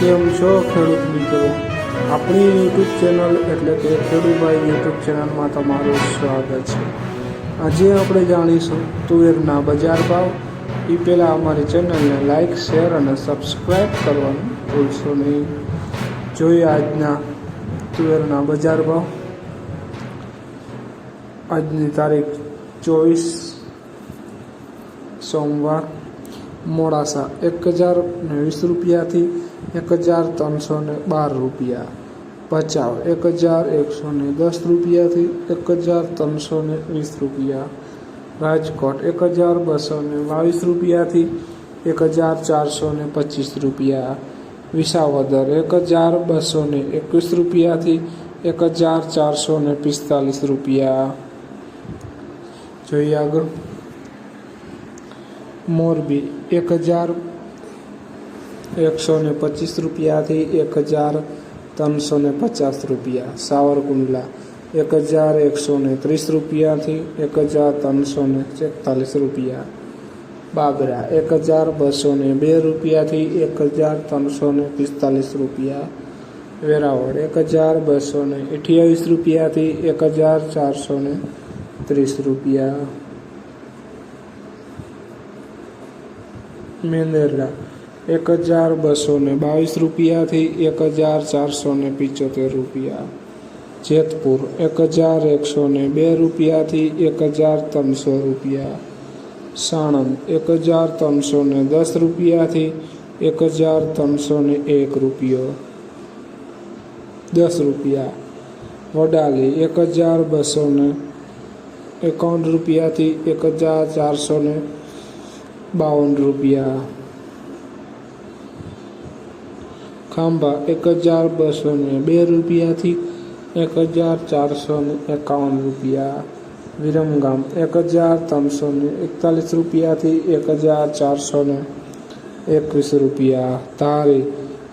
કેમ છો ખેડૂત મિત્રો? આપણી યુટ્યુબ ચેનલ એટલે કે ખેડૂભાઈ યુટ્યુબ ચેનલમાં તમારું સ્વાગત છે. આજે આપણે જાણીશું તુવેરના બજાર ભાવ. એ પહેલાં અમારી ચેનલને લાઇક શેર અને સબસ્ક્રાઈબ કરવાનું ભૂલશો નહીં. જોઈએ આજના તુવેરના બજાર ભાવ. આજની તારીખ ચોવીસ સોમવાર મોડાસા, એક હજાર વીસ રૂપિયાથી એક હજાર ત્રણસો ને બાર રૂપિયા. ભચાઉ, એક હજાર એકસો ને દસ રૂપિયાથી એક હજાર ત્રણસો ને વીસ રૂપિયા. રાજકોટ, એક હજાર બસો ને બાવીસ રૂપિયાથી એક હજાર ચારસો ને પચીસ રૂપિયા. વિસાવદર, એક હજાર બસો ને એકવીસ રૂપિયાથી એક હજાર ચારસો ને પિસ્તાલીસ રૂપિયા. જોઈએ આગળ. મોરબી. એક હજાર એકસો ને પચીસ રૂપિયાથી એક હજાર ત્રણસો ને પચાસ રૂપિયા. સાવરકુંડલા. એક હજાર એકસો ને ત્રીસ રૂપિયાથી એક હજાર ત્રણસો ને એકતાલીસ રૂપિયા. બાબરા એક હજાર બસો ને બે રૂપિયાથી એક હજાર ત્રણસો ને પિસ્તાલીસ રૂપિયા. વેરાવળ. એક હજાર બસો ને અઠ્યાવીસ રૂપિયાથી એક હજાર ચારસો ને ત્રીસ રૂપિયા. મેંદરડા, એક હજાર બસો ને બાવીસ રૂપિયાથી એક હજાર ચારસો ને પિચોતેર રૂપિયા. જેતપુર, એક હજાર એકસો ને બે રૂપિયાથી એક હજાર ત્રણસો રૂપિયા. સાણંદ, એક હજાર ત્રણસો ને દસ રૂપિયાથી એક હજાર ત્રણસો ને એક રૂપિયો. દસ રૂપિયા. વડાલી, એક હજાર બસો ને એકાવન રૂપિયાથી એક હજાર ચારસો ને બાવન રૂપિયા. ખાંભા એક હજાર બસો ને બે રૂપિયાથી એક હજાર ચારસો ને એકાવન રૂપિયા. વિરમગામ એક હજાર ત્રણસો ને એકતાલીસ રૂપિયાથી એક હજાર ચારસો ને એકવીસ રૂપિયા. ધારી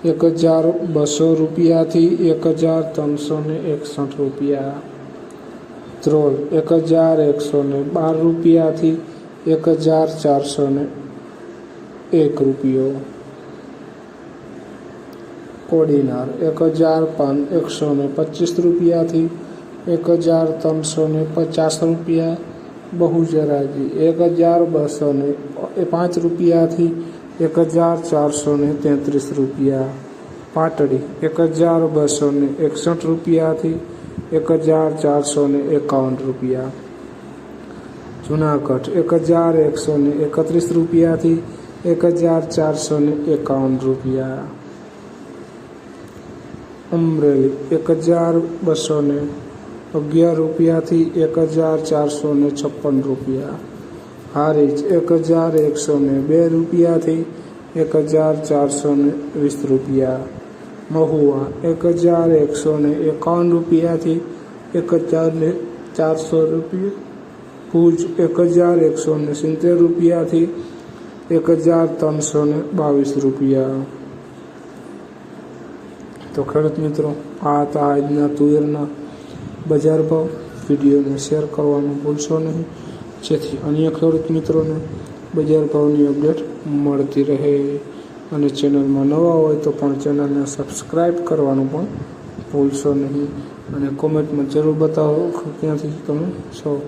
એક હજાર બસો રૂપિયાથી એક હજાર ત્રણસો ને એકસઠ રૂપિયા. ત્રોલ એક હજાર એકસો ને બાર રૂપિયાથી એક હજાર ચારસો ને એક રૂપિયો. કોડીનાર એક હજાર પાંચ એકસો ને પચીસ રૂપિયાથી એક હજાર ત્રણસો ને પચાસ રૂપિયા. બહુજરાજી એક હજાર બસો ને પાંચ રૂપિયાથી એક હજાર ચારસો ને તેત્રીસ રૂપિયા. પાટડી એક હજાર બસો ને એકસઠ રૂપિયાથી એક હજાર ચારસો ને એકાવન રૂપિયા. જુનાગઢ એક હજાર એકસો ને એકત્રીસ રૂપિયાથી એક હજાર ચારસો ને એકાવન રૂપિયા. અમરેલી એક હજાર બસો ને અગિયાર રૂપિયાથી એક હજાર ચારસો ને છપ્પન રૂપિયા. હારીજ એક હજાર એકસો ને બે રૂપિયાથી એક હજાર ચારસો ને વીસ રૂપિયા. મહુવા એક હજાર એકસો ને એકાવન રૂપિયાથી એક હજાર ને ચારસો રૂપિયા. ભુજ એક હજાર એકસો ને સિત્તેર રૂપિયાથી એક હજાર ત્રણસો ને બાવીસ રૂપિયા. તો ખેડૂત મિત્રો, આ હતા આજના તુવેરના બજાર ભાવ. વિડીયોને શેર કરવાનું ભૂલશો નહીં. જેથી અન્ય ખેડૂત મિત્રોને બજાર ભાવની અપડેટ મળતી રહે. અને ચેનલમાં નવા હોય તો પણ ચેનલને સબસ્ક્રાઈબ કરવાનું પણ ભૂલશો નહીં. અને કોમેન્ટમાં જરૂર બતાવો ક્યાંથી તમે છો.